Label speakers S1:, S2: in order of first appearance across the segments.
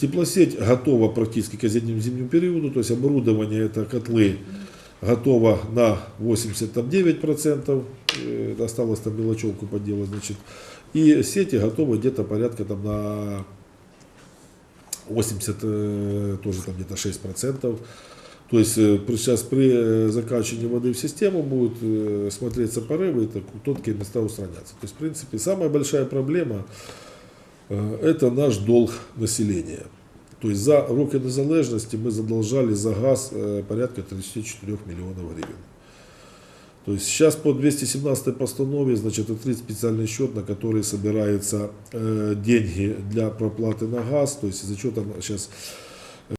S1: Теплосеть готова практически к осеннему-зимнему периоду, то есть оборудование, это котлы, готово на 89%, э, осталось там мелочевку поделать, значит, и сети готовы где-то порядка там на 80, э, тоже там где-то 6%. То есть э, сейчас при закачивании воды в систему будут смотреться порывы, и тонкие места устраняться. То есть, в принципе, самая большая проблема это наш долг населения. То есть за роки незалежності мы задолжали за газ э, порядка 34 миллионов гривен. То есть сейчас по 217 постанове, значит, открыт специальный счет, на который собираются э, деньги для проплаты на газ. То есть из-за чего там сейчас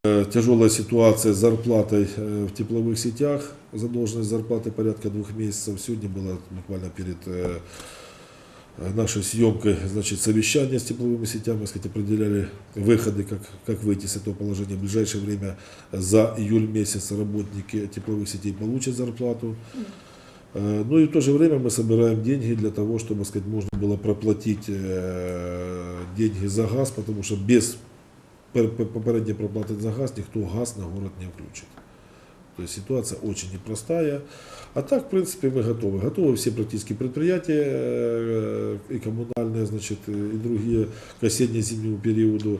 S1: э, тяжелая ситуация с зарплатой э, в тепловых сетях, задолженность зарплаты порядка двух месяцев. Сегодня было буквально перед э, нашей съемкой, значит, совещание с тепловыми сетями, сказать, определяли выходы, как, как выйти с этого положения. В ближайшее время за июль месяц работники тепловых сетей получат зарплату. Э, Ну и в то же время мы собираем деньги для того, чтобы, сказать, можно было проплатить э, деньги за газ, потому что без пер- пер- попередней проплаты за газ никто газ на город не включит. То есть ситуация очень непростая. А так, в принципе, мы готовы. Готовы все практически предприятия э, и коммунальные, значит, и другие к осенне-зимнему периоду.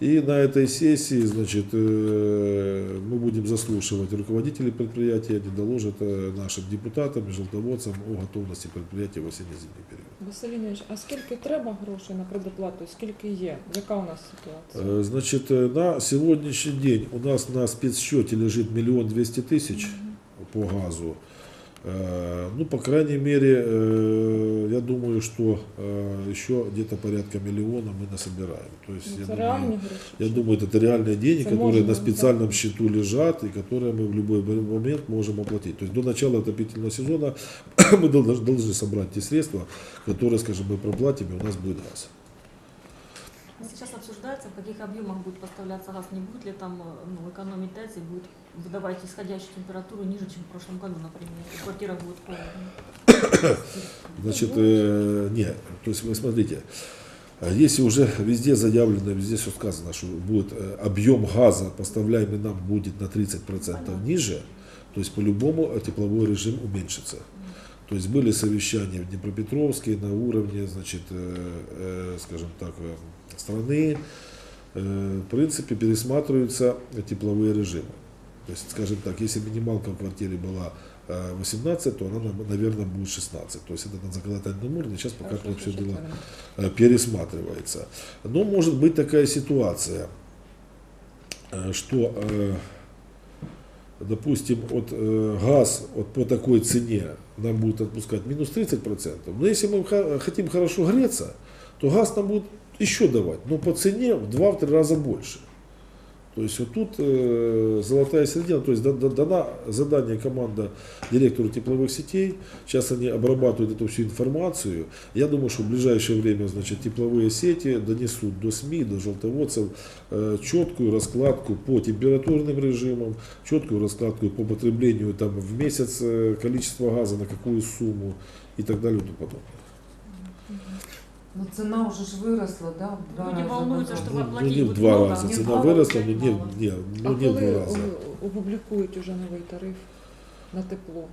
S1: И на этой сессии, значит, э, будем заслушивать руководителей предприятий, они доложат э, нашим депутатам и желтоводцам о готовности предприятия в осенне-зимний период.
S2: Василь Леонідович, а скільки треба грошей на предоплату? Скільки є? Яка у нас ситуація?
S1: Э, Значит, э, на сегодняшний день у нас на спецсчете лежит миллион двести тысяч по газу. Э, Ну, по крайней мере, э, я думаю, что э, еще где-то порядка миллиона мы насобираем. То есть,
S2: Ну,
S1: я думаю, я думаю, это реальные деньги,
S2: Это
S1: которые
S2: можно,
S1: на
S2: да.
S1: специальном счету лежат и которые мы в любой момент можем оплатить. То есть до начала отопительного сезона мы должны, собрать те средства, которые, скажем, мы проплатим, и у нас будет газ.
S3: Ну, Сейчас обсуждается, в каких объемах будет поставляться газ, не будет ли там э, ну, экономить ТЭЦ и будет выдавать исходящую температуру ниже, чем в прошлом году, например, и в квартирах будет холодно.
S1: Значит, э, нет, то есть вы смотрите, э, если уже везде заявлено, везде все сказано, что будет э, объем газа, поставляемый нам, будет на 30% ниже, то есть по-любому э, тепловой режим уменьшится. То есть были совещания в Днепропетровске на уровне, значит, э, э, скажем так, э, страны. Э, в принципе, пересматриваются тепловые режимы. То есть, скажем так, если минималка в квартире была э, 18, то она, наверное, будет 16. То есть это на законодательном уровне. Сейчас пока
S2: Хорошо,
S1: это все дело э, пересматривается. Но может быть такая ситуация, э, что, э, допустим, от э, газ вот по такой цене нам будет отпускать минус 30%. Но если мы хотим хорошо греться, то газ нам будет еще давать, но по цене в 2-3 раза больше. То есть вот тут э, золотая середина, то есть да- да- дана задание команда директору тепловых сетей, сейчас они обрабатывают эту всю информацию. Я думаю, что в ближайшее время значит, тепловые сети донесут до СМИ, до желтоводцев э, четкую раскладку по температурным режимам, четкую раскладку по потреблению там, в месяц э, количества газа, на какую сумму и так далее и тому подобное.
S4: Ну, цена уже ж выросла, да, в два
S3: Люди
S4: раза.
S3: волнуются,
S4: да.
S3: что
S1: Ну,
S3: вы
S1: ну,
S3: оплатить
S1: не в
S3: будет
S1: два
S3: много,
S1: раза
S3: а
S1: цена
S3: мало
S1: выросла, но
S3: оплатить
S1: не,
S3: мало.
S1: не,
S2: А
S1: ну, не в
S2: коли
S1: два раза.
S2: о- опублікують уже новий тариф на тепло?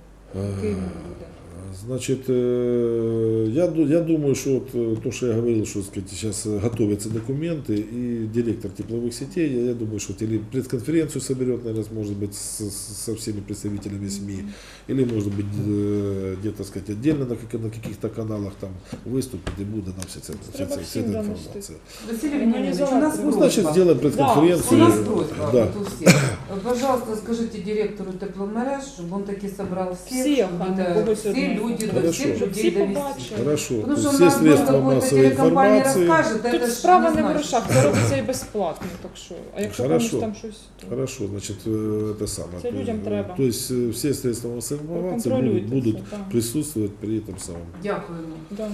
S1: Значит, э, я, я думаю, что вот, э, то, что я говорил, что сказать, сейчас готовятся документы, и директор тепловых сетей, я, я думаю, что вот или пресс-конференцию соберет, наверное, может быть, с- со всеми представителями СМИ, или, может быть, э, где-то, сказать, отдельно на, на каких-то каналах там выступит и будет нам вся, вся, вся, вся,
S2: всім
S1: эта информация.
S4: Василий Леонидович, у нас
S2: Ну,
S1: Ну,
S4: просьба.
S1: значит, сделаем
S4: У
S1: пресс-конференцию.
S4: нас просьба
S1: да.
S4: вот у всех. Пожалуйста, скажите директору тепломереж, чтобы он таки собрал всех,
S2: Всех,
S4: чтобы
S2: а не
S4: это
S2: когось
S4: все
S2: одного.
S4: люди, до
S1: Хорошо.
S4: всех
S2: Щоб
S4: людей
S2: всі
S4: довести.
S2: побачили.
S1: Хорошо.
S4: Потому
S1: То
S4: что
S1: есть
S4: у
S1: все
S4: нас
S1: средства
S4: какой-то
S1: массовой
S4: телекомпания
S1: информации.
S4: расскажет, это
S2: Тут
S4: ж
S2: справа не в
S4: значит.
S2: грошах, це робиться і безплатно, так що. А якщо
S1: Хорошо.
S2: комусь там щось. то-
S1: Хорошо, значит, э, это самое.
S2: Це людям
S1: То-
S2: треба.
S1: То есть э, все средства массовой информации будут,
S2: Проконтролюйте
S1: будут
S2: це, так.
S1: присутствовать при этом самом.
S4: Дякуємо.
S2: Да.